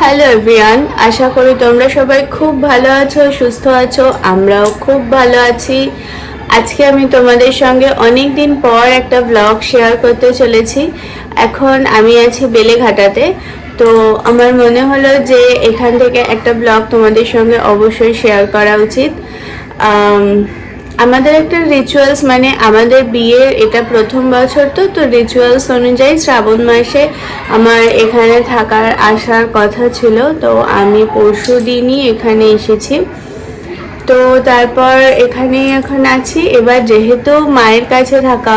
Hello everyone আশা করি তোমরা সবাই খুব ভালো আছো, সুস্থ আছো, আমরাও খুব ভালো আছি। আজকে আমি তোমাদের সঙ্গে অনেক দিন পর একটা ব্লগ শেয়ার করতে চলেছি। এখন আমি আছি বেলেঘাটাতে। তো আমার মনে হলো যে এখান থেকে একটা ব্লগ তোমাদের সঙ্গে অবশ্যই শেয়ার করা উচিত। আমাদের একটা রিচুয়ালস মানে আমাদের বিয়ের এটা প্রথম বছর তো তো রিচুয়ালস অনুযায়ী শ্রাবণ মাসে আমার এখানে থাকার আসার কথা ছিল। তো আমি পরশু দিনই এখানে এসেছি। তো তারপর এখানেই এখন আছি। এবার যেহেতু মায়ের কাছে থাকা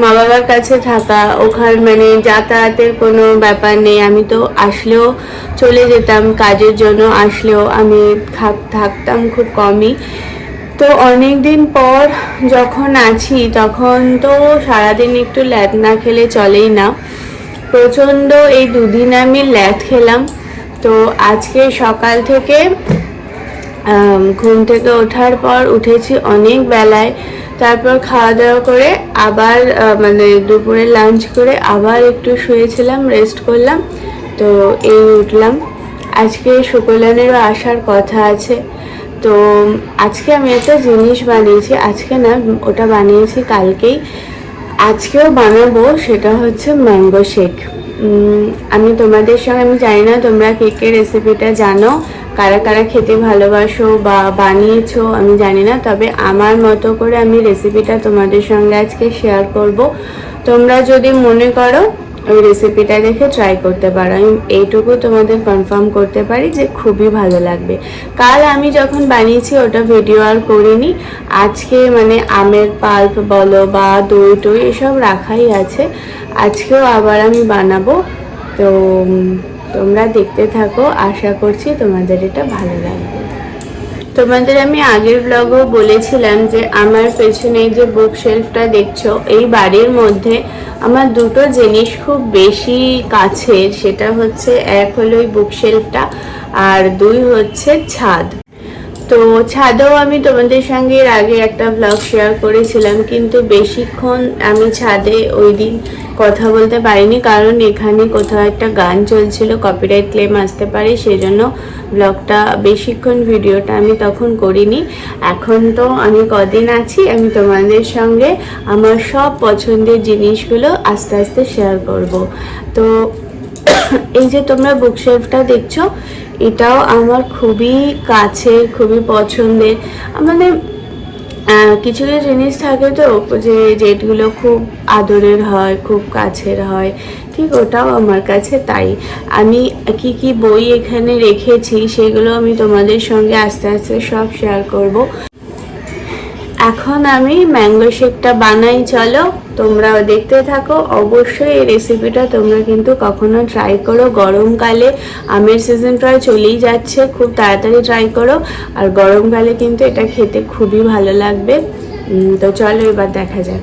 মা বাবার কাছে থাকা, ওখান মানে যাতায়াতের কোনো ব্যাপার নেই, আমি তো আসলেও চলে যেতাম, কাজের জন্য আসলেও আমি থাকতাম খুব কমই। তো অনেক দিন পর যখন আছি, তখন তো সারাদিন একটু ল্যাদ না খেলে চলেই না। প্রচণ্ড এই দুদিন আমি ল্যাদ খেলাম। তো আজকে সকাল থেকে ঘুম থেকে ওঠার পর উঠেছি অনেক বেলায়। তারপর খাওয়া দাওয়া করে আবার মানে দুপুরে লাঞ্চ করে আবার একটু শুয়েছিলাম রেস্ট করলাম। তো এই উঠলাম। আজকে শুকলানেরও আসার কথা আছে। তো আজকে আমি একটা জিনিস বানিয়েছি, আজকে না ওটা বানিয়েছি কালকেই। আজকেও বানাবো, সেটা হচ্ছে ম্যাঙ্গো শেক। আমি তোমাদের সঙ্গে, আমি জানি না তোমরা কেকের রেসিপিটা জানো, কারা কারা খেতে ভালোবাসো বা বানিয়েছো, আমি জানি না, তবে আমার মতো করে আমি রেসিপিটা তোমাদের সঙ্গে আজকে শেয়ার করব। তোমরা যদি মনে করো ওই রেসিপিটা দেখে ট্রাই করতে পারো। আমি এইটুকু তোমাদের কনফার্ম করতে পারি যে খুবই ভালো লাগবে। কাল আমি যখন বানিয়েছি, ওটা ভিডিও আর করিনি। আজকে মানে আমের পাল্প বলো বা দই টই এসব রাখাই আছে। আজকেও আবার আমি বানাবো। তো তোমরা দেখতে থাকো। আশা করছি তোমাদের এটা ভালো লাগবে। তোমাদের আমি আগের ব্লগও বলেছিলাম যে, আমার পেছনে যে বুক শেলফটা দেখছ, এই বাড়ির মধ্যে আমার দুটো জিনিস খুব বেশি কাছের, সেটা হচ্ছে এক হলো ওই বুক শেলফটা আর দুই হচ্ছে ছাদ। তো ছাদেও আমি তোমাদের সঙ্গে এর আগে একটা ব্লগ শেয়ার করেছিলাম, কিন্তু বেশিক্ষণ আমি ছাদে ওই দিন কথা বলতে পারিনি, কারণ এখানে কোথাও একটা গান চলছিল কপিরাইট ক্লেম আসতে পারে, সেজন্য ব্লগটা বেশিক্ষণ ভিডিওটা আমি তখন করিনি। এখন তো আমি কদিন আছি, আমি তোমাদের সঙ্গে আমার সব পছন্দের জিনিসগুলো আস্তে আস্তে শেয়ার করব। তো এই যে তোমরা বুকশেলফটা দেখছ এটাও আমার খুবই কাছের, খুবই পছন্দের। আমাদের কিছু কিছু জিনিস থাকে তো, যে, যেগুলো খুব আদরের হয়, খুব কাছের হয়, ঠিক ওটাও আমার কাছে তাই। আমি কি কি বই এখানে রেখেছি, সেগুলো আমি তোমাদের সঙ্গে আস্তে আস্তে সব শেয়ার করব। এখন আমি ম্যাঙ্গো শেকটা বানাই, চলো। তোমরাও দেখতে থাকো। অবশ্যই এই রেসিপিটা তোমরা কিন্তু কখনো ট্রাই করো। গরমকালে আমের সিজন প্রায় চলেই যাচ্ছে। খুব তাড়াতাড়ি ট্রাই করো। আর গরমকালে কিন্তু এটা খেতে খুবই ভালো লাগবে। তো চলো এবার দেখা যাক।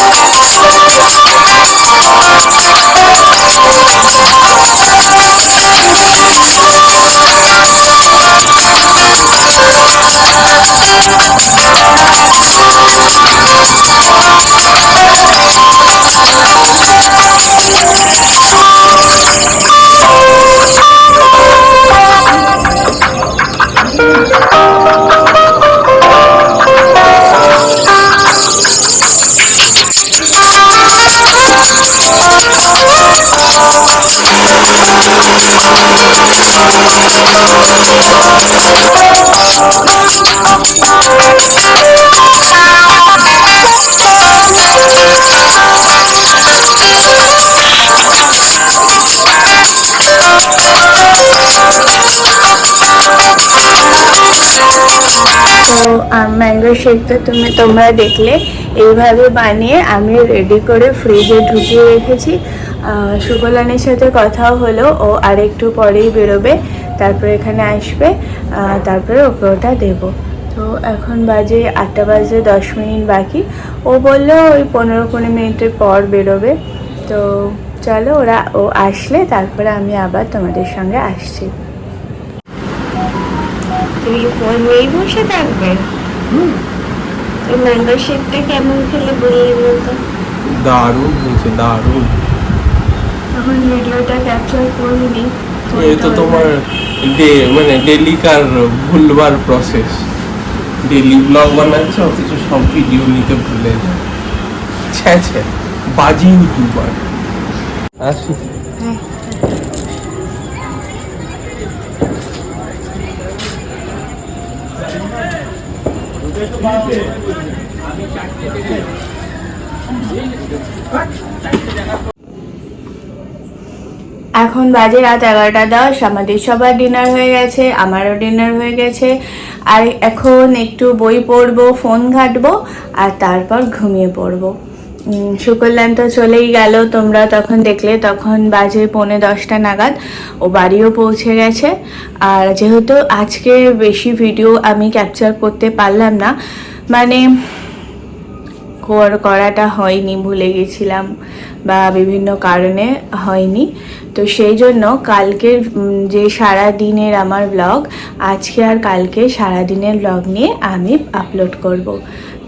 ♪ তো ম্যাঙ্গো শেকটা তুমি তোমরা দেখলে, এইভাবে বানিয়ে আমি রেডি করে ফ্রিজে ঢুকিয়ে রেখেছি। সুকলানের সাথে কথাও হলো, ও আর একটু পরেই বেরোবে, তারপরে এখানে আসবে তারপরে ওকে ওটা দেবো। তো এখন বাজে আটটা বাজে দশ মিনিট বাকি। ও বলল ওই পনেরো কুড়ি মিনিটের পর বেরোবে। তো চলো ওরা ও আসলে তারপরে আমি আবার তোমাদের সঙ্গে আসছি। তুমি ফোন নিয়েই বসে থাকবে? এই ম্যাঙ্গো শেকটা কেমন খেলে বলতো? দারুণ হয়েছে দারুণ। এখন ভিডিওটা ক্যাপচার করিনি এই তো তোমার ডে মানে ডেলিকার ভুলবার প্রসেস ডেলি ব্লগ বানাচ্ছে অথচ সব ভিডিও নিতে ভুলে যায়। ছ্যা ছ্যা বাজি ইউটিউবার এখন বাজে রাত এগারোটা দশ, আমাদের সবার ডিনার হয়ে গেছে, আমারও ডিনার হয়ে গেছে। আর এখন একটু বই পড়ব, ফোন ঘাটবো, আর তারপর ঘুমিয়ে পড়ব। উম, সুকল্যাণ তো চলেই গেল তোমরা তখন দেখলে তখন বাজে পৌনে দশটা নাগাদ ও বাড়িও পৌঁছে গেছে। আর যেহেতু আজকে বেশি ভিডিও আমি ক্যাপচার করতে পারলাম না মানে করাটা হয়নি ভুলে গেছিলাম বা বিভিন্ন কারণে হয়নি। তো সেই জন্য কালকের যে সারা দিনের আমার ব্লগ আজকে আর কালকে সারা দিনের ব্লগ নিয়ে আমি আপলোড করব।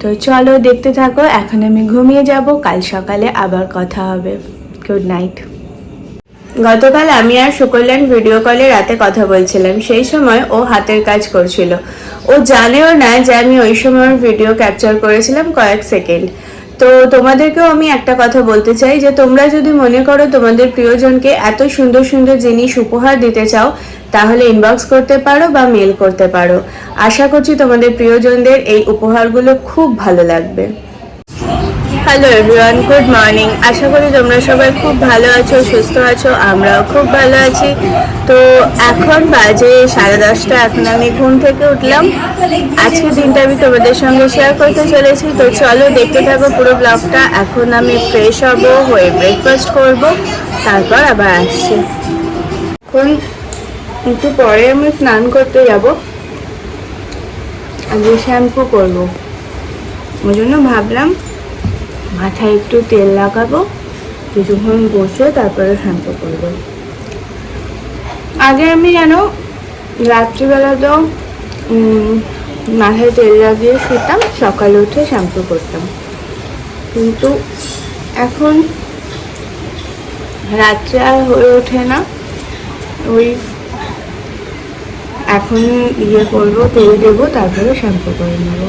তো চলো দেখতে থাকো, এখন আমি ঘুমিয়ে যাব, কাল সকালে আবার কথা হবে। গুড নাইট গতকাল আমি আর সুকল্যাণ ভিডিও কলে রাতে কথা বলছিলাম, সেই সময় ও হাতের কাজ করছিল। ও জানেও না যে আমি ওই সময় ভিডিও ক্যাপচার করেছিলাম কয়েক সেকেন্ড তো তোমাদেরকেও আমি একটা কথা বলতে চাই যে তোমরা যদি মনে করো তোমাদের প্রিয়জনকে এত সুন্দর সুন্দর জিনিস উপহার দিতে চাও তাহলে ইনবক্স করতে পারো বা মেল করতে পারো। আশা করছি তোমাদের প্রিয়জনদের এই উপহারগুলো খুব ভালো লাগবে। হ্যালো এভরিওয়ান গুড মর্নিং আশা করি তোমরা সবাই খুব ভালো আছো সুস্থ আছো আমরাও খুব ভালো আছি। তো এখন বাজে সাড়ে দশটা এখন আমি ঘুম থেকে উঠলাম। আজকে দিনটা আমি তোমাদের সঙ্গে শেয়ার করতে চলেছি। তো চলো দেখতে থাকো পুরো ব্লগটা এখন আমি ফ্রেশ হব হয়ে ব্রেকফাস্ট করব তারপর আবার আসছি। এখন একটু পরে আমি স্নান করতে যাব। আজকে শ্যাম্পু করব। ওই জন্য ভাবলাম, মাথায় একটু তেল লাগাবো, কিছুক্ষণ বসে তারপরে শ্যাম্পু করব। আগে আমি যেন রাত্রিবেলা তো মাথায় তেল লাগিয়ে শুতাম, সকালে উঠে শ্যাম্পু করতাম। কিন্তু এখন রাত্রে আর হয়ে ওঠে না। ওই এখন ইয়ে করব, তেল দেবো, তারপরে শ্যাম্পু করে নেব।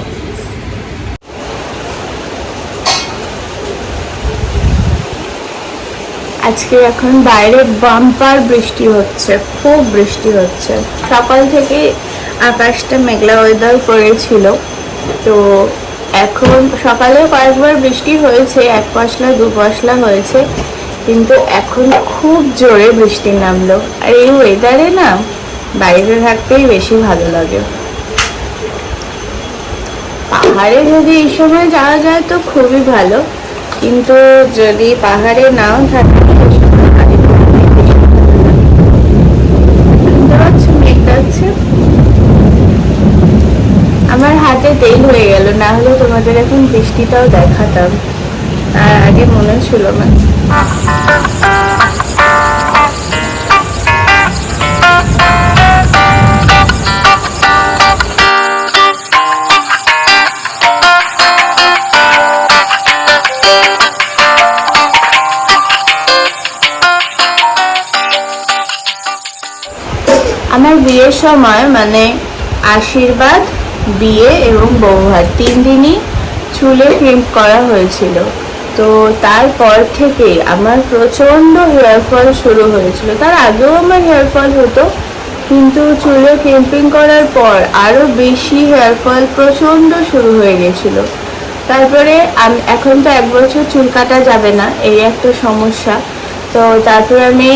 আজকে এখন বাইরে বাম্পার বৃষ্টি হচ্ছে, খুব বৃষ্টি হচ্ছে। সকাল থেকে আকাশটা মেঘলা ওয়েদার করেছিল। তো এখন সকালে কয়েকবার বৃষ্টি হয়েছে, এক পশলা, দু পশলা হয়েছে, কিন্তু এখন খুব জোরে বৃষ্টি নামলো। আর এই ওয়েদারে না বাইরে থাকতেই বেশি ভালো লাগে। পাহাড়ে যদি এই সময় যাওয়া যায় তো খুবই ভালো, কিন্তু যদি পাহাড়ে নাও থাকে আমার হাতে তেল হয়ে গেল, না হলে তোমাদের এখন বৃষ্টিটাও দেখাতাম। আর আগে মনে ছিল না। বিয়ের সময় মানে আশীর্বাদ, বিয়ে এবং বৌভাত তিন দিনই চুলে ক্রিম্প করা হয়েছিল। তো তারপর থেকে আমার প্রচণ্ড হেয়ার ফল শুরু হয়েছিল। তার আগেও আমার হেয়ার ফল হতো, কিন্তু চুলে ক্রিম্পিং করার পর আরও বেশি হেয়ার ফল প্রচণ্ড শুরু হয়ে গেছিল। তারপরে আমি এখন তো এক বছর চুল কাটা যাবে না, এই একটা সমস্যা। তো তারপরে আমি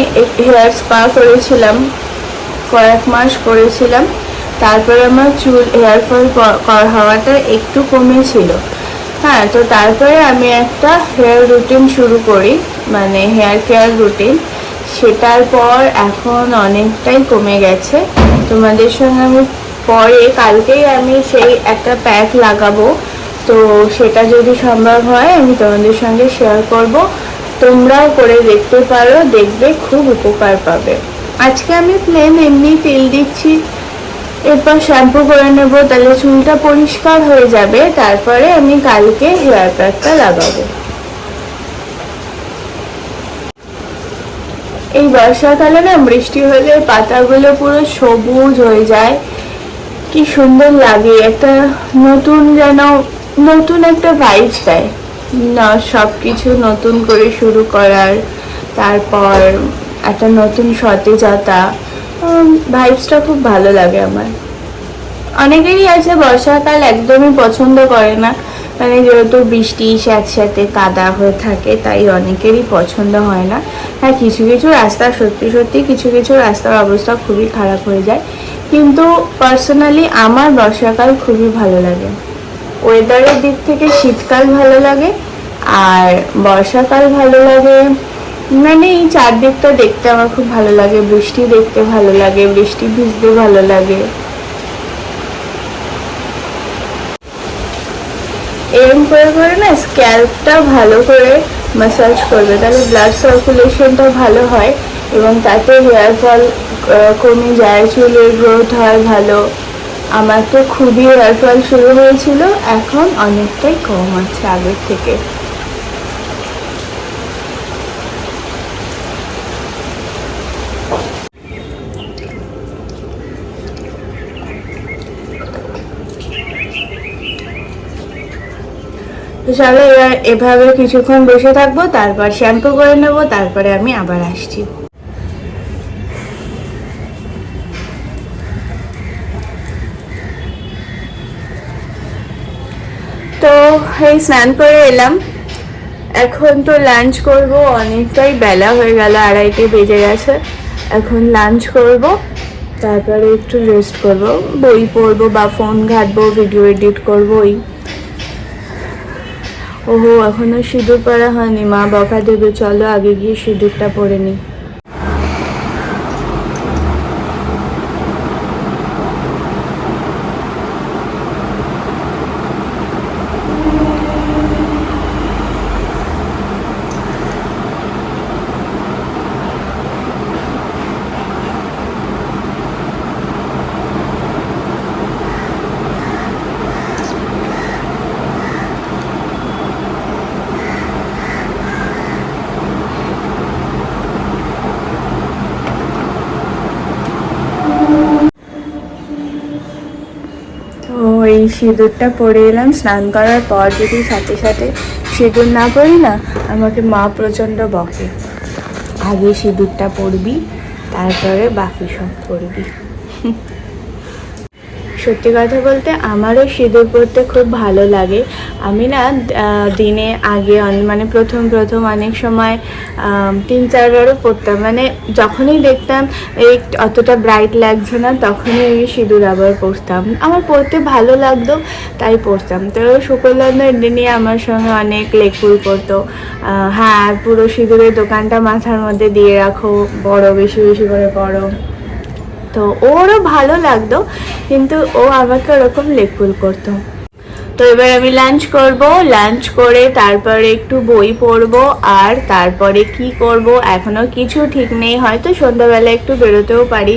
হেয়ার স্পা করেছিলাম। কয়েক মাস করেছিলাম তারপরে আমার চুল হেয়ার ফল হওয়াটা একটু কমেছিল। হ্যাঁ তো তারপরে আমি একটা হেয়ার রুটিন শুরু করি মানে হেয়ার কেয়ার রুটিন সেটার পর এখন অনেকটাই কমে গেছে। তোমাদের সঙ্গে আমি পরে, কালকেই আমি সেই একটা প্যাক লাগাবো। তো সেটা যদি সম্ভব হয়, আমি তোমাদের সঙ্গে শেয়ার করব। তোমরাও করে দেখতে পারো, দেখবে খুব উপকার পাবে। আজকে আমি প্লেন এমনি তেল দিচ্ছি। এরপর শ্যাম্পু করে নেব, তাহলে চুলটা পরিষ্কার হয়ে যাবে। তারপরে আমি কালকে হেয়ার প্যাকটা লাগাবো। এই বর্ষাকালে না বৃষ্টি হলে পাতাগুলো পুরো সবুজ হয়ে যায়। কি সুন্দর লাগে, একটা নতুন যেন, নতুন একটা ভাইবস দেয় না সব কিছু নতুন করে শুরু করার, তারপর একটা নতুন সতেজতা ভাইবসটা খুব ভালো লাগে আমার। অনেকেরই আছে বর্ষাকাল একদমই পছন্দ করে না। মানে যেহেতু বৃষ্টি স্যাঁতস্যাঁতে কাদা হয়ে থাকে, তাই অনেকেরই পছন্দ হয় না। হ্যাঁ কিছু কিছু রাস্তা সত্যি সত্যি কিছু কিছু রাস্তার অবস্থা খুবই খারাপ হয়ে যায়। কিন্তু পার্সোনালি আমার বর্ষাকাল খুবই ভালো লাগে। ওয়েদারের দিক থেকে শীতকাল ভালো লাগে, আর বর্ষাকাল ভালো লাগে মানে এই চারদিকটা দেখতে আমার খুব ভালো লাগে, বৃষ্টি দেখতে ভালো লাগে, বৃষ্টি ভিজতে ভালো লাগে। এরম করে করে না স্ক্যাল্পটা ভালো করে ম্যাসাজ করবে, তাহলে ব্লাড সার্কুলেশনটা ভালো হয় এবং তাতে হেয়ার ফল কমে যায়, চুলের গ্রোথ হয় ভালো। আমার তো খুবই হেয়ার ফল শুরু হয়েছিল, এখন অনেকটাই কম আছে আগের থেকে। তো চলো এবার এভাবে কিছুক্ষণ বসে থাকব, তারপর শ্যাম্পু করে নেব, তারপরে আমি আবার আসছি। তো এই স্নান করে এলাম। এখন তো লাঞ্চ করব, অনেকটাই বেলা হয়ে গেল, আড়াইটে বেজে গেছে। এখন লাঞ্চ করব, তারপরে একটু রেস্ট করব, বই পড়ব বা ফোন ঘাটবো ভিডিও এডিট করব ওই ওহো এখনও সিঁদুর পরা হয়নি। মা বকা দেবে চলো আগে গিয়ে সিঁদুরটা পরে নি তো এই সিঁদুরটা পরে এলাম, স্নান করার পর যদি সাথে সাথে সিঁদুর না পরি না, আমাকে মা প্রচণ্ড বকে। আগে সিঁদুরটা পরবি, তারপরে বাকি সব পরবি সত্যি কথা বলতে আমারও সিঁদুর পরতে খুব ভালো লাগে। আমি না দিনে আগে মানে প্রথম প্রথম অনেক সময় তিন, চারবারও পরতাম মানে যখনই দেখতাম এই অতটা ব্রাইট লাগছে না, তখনই আমি সিঁদুর আবার পরতাম আমার পরতে ভালো লাগতো, তাই পরতাম তো শুক্রনন্দ নিয়ে আমার সঙ্গে অনেক লেকুল করতো হ্যাঁ পুরো সিঁদুরের দোকানটা মাথার মধ্যে দিয়ে রাখো, বড়, বেশি বেশি করে পড়ো। তো ওরও ভালো লাগতো কিন্তু ও আমাকে ওরকম লেকুল করতো। তো এবার আমি লাঞ্চ করব। লাঞ্চ করে তারপরে একটু বই পড়ব আর তারপরে কি করব এখনও কিছু ঠিক নেই। হয়তো সন্ধ্যাবেলা একটু বেরোতেও পারি।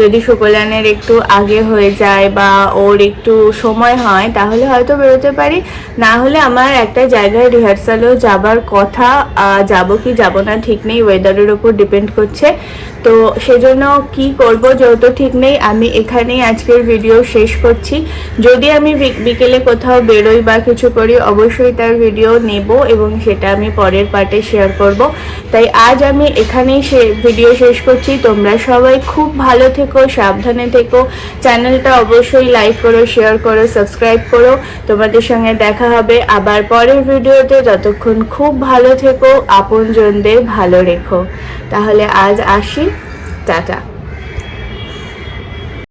যদি শুকলানের একটু আগে হয়ে যায় বা ওর একটু সময় হয়, তাহলে হয়তো বেরোতে পারি। না হলে আমার একটা জায়গায় রিহার্সালেও যাবার কথা যাব কি যাব না ঠিক নেই। ওয়েদারের ওপর ডিপেন্ড করছে। তো সেজন্য কি করব যেহেতু ঠিক নেই, আমি এখানেই আজকের ভিডিও শেষ করছি। যদি আমি বিকেলে কোথাও বেরোই বা কিছু করি, অবশ্যই তার ভিডিও নেব এবং সেটা আমি পরের পার্টে শেয়ার করব। তাই আজ আমি এখানেই সে ভিডিও শেষ করছি। তোমরা সবাই খুব ভালো থেকো, সাবধানে থেকো। চ্যানেলটা অবশ্যই লাইক করো শেয়ার করো সাবস্ক্রাইব করো। তোমাদের সঙ্গে দেখা হবে আবার পরের ভিডিওতে যতক্ষণ খুব ভালো থেকো, আপনজনদের ভালো রেখো। তাহলে আজ আসি। টাটা।